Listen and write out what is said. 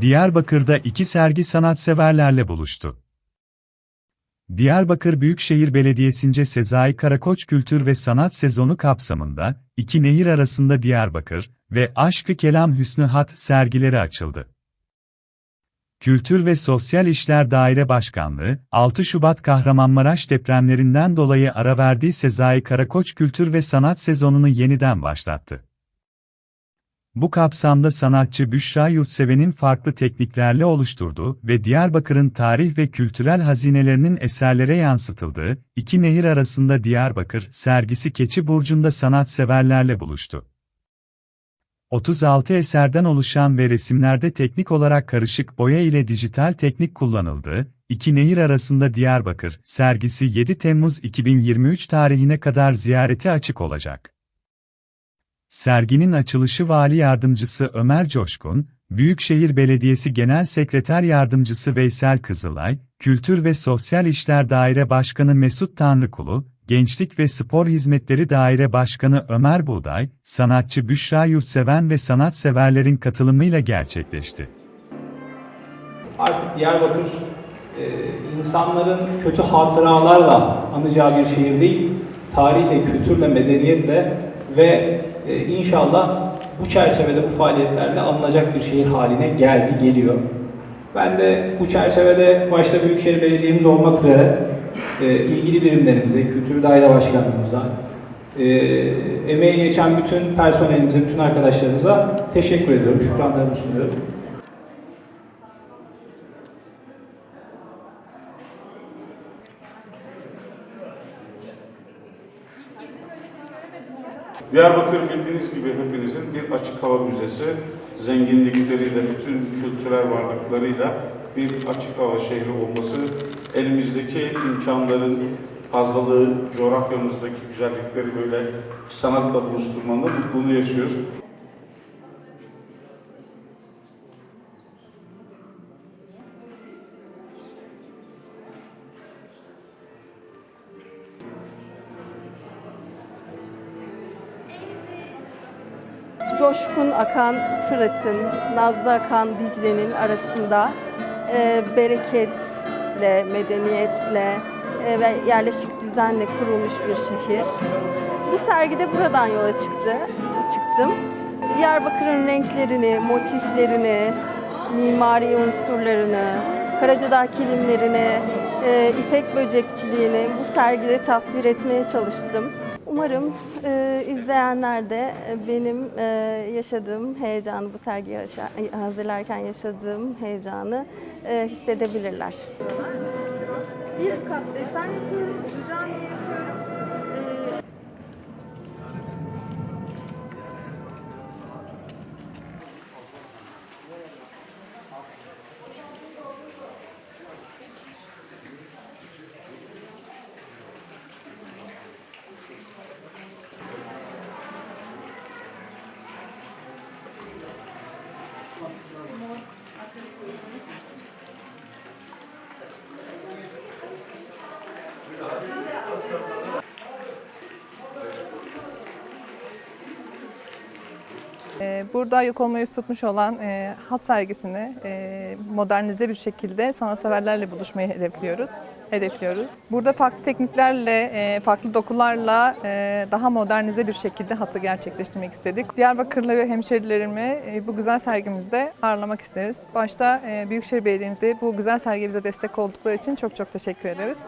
Diyarbakır'da iki sergi sanatseverlerle buluştu. Diyarbakır Büyükşehir Belediyesi'nce Sezai Karakoç Kültür ve Sanat Sezonu kapsamında, iki nehir arasında Diyarbakır ve Aşkı Kelam Hüsnü Hat sergileri açıldı. Kültür ve Sosyal İşler Daire Başkanlığı, 6 Şubat Kahramanmaraş depremlerinden dolayı ara verdiği Sezai Karakoç Kültür ve Sanat Sezonunu yeniden başlattı. Bu kapsamda sanatçı Büşra Yurtseven'in farklı tekniklerle oluşturduğu ve Diyarbakır'ın tarih ve kültürel hazinelerinin eserlere yansıtıldığı İki Nehir Arasında Diyarbakır sergisi Keçi Burcu'nda sanatseverlerle buluştu. 36 eserden oluşan ve resimlerde teknik olarak karışık boya ile dijital teknik kullanıldığı İki Nehir Arasında Diyarbakır sergisi 7 Temmuz 2023 tarihine kadar ziyarete açık olacak. Serginin açılışı Vali Yardımcısı Ömer Coşkun, Büyükşehir Belediyesi Genel Sekreter Yardımcısı Veysel Kızılay, Kültür ve Sosyal İşler Daire Başkanı Mesut Tanrıkulu, Gençlik ve Spor Hizmetleri Daire Başkanı Ömer Buğday, sanatçı Büşra Yurtseven ve sanatseverlerin katılımıyla gerçekleşti. Artık Diyarbakır e, insanların kötü hatıralarla anacağı bir şehir değil, tarihle, kültürle, medeniyetle ve e, inşallah bu çerçevede, bu faaliyetlerle alınacak bir şehir haline geldi, geliyor. Ben de bu çerçevede başta Büyükşehir Belediye'miz olmak üzere e, ilgili birimlerimize, Kültür Daire Başkanlığımıza, e, emeği geçen bütün personelimize, bütün arkadaşlarımıza teşekkür ediyorum, şükranlarımı sunuyorum. Diyarbakır bildiğiniz gibi hepinizin bir açık hava müzesi, zenginlikleriyle, bütün kültürel varlıklarıyla bir açık hava şehri olması, elimizdeki imkanların fazlalığı, coğrafyamızdaki güzellikleri böyle sanatla buluşturmanın mutluluğunu yaşıyoruz. Coşkun akan Fırat'ın, nazlı akan Dicle'nin arasında e, bereketle, medeniyetle e, ve yerleşik düzenle kurulmuş bir şehir. Bu sergide buradan yola çıktı, çıktım. Diyarbakır'ın renklerini, motiflerini, mimari unsurlarını, Karacadağ kilimlerini, e, ipek böcekçiliğini bu sergide tasvir etmeye çalıştım. Umarım e, izleyenler de e, benim e, yaşadığım heyecanı, bu sergiyi hazırlarken yaşadığım heyecanı e, hissedebilirler. Bir kat desen yapıyorum, cami yapıyorum. Burada yok olmayı yüz tutmuş olan e, hat sergisini e, modernize bir şekilde sanatseverlerle buluşmayı hedefliyoruz. Hedefliyoruz. Burada farklı tekniklerle, e, farklı dokularla e, daha modernize bir şekilde hatı gerçekleştirmek istedik. Diyarbakırlı hemşerilerimi e, bu güzel sergimizde ağırlamak isteriz. Başta Büyükşehir Belediye'mize bu güzel sergi bize destek oldukları için çok çok teşekkür ederiz.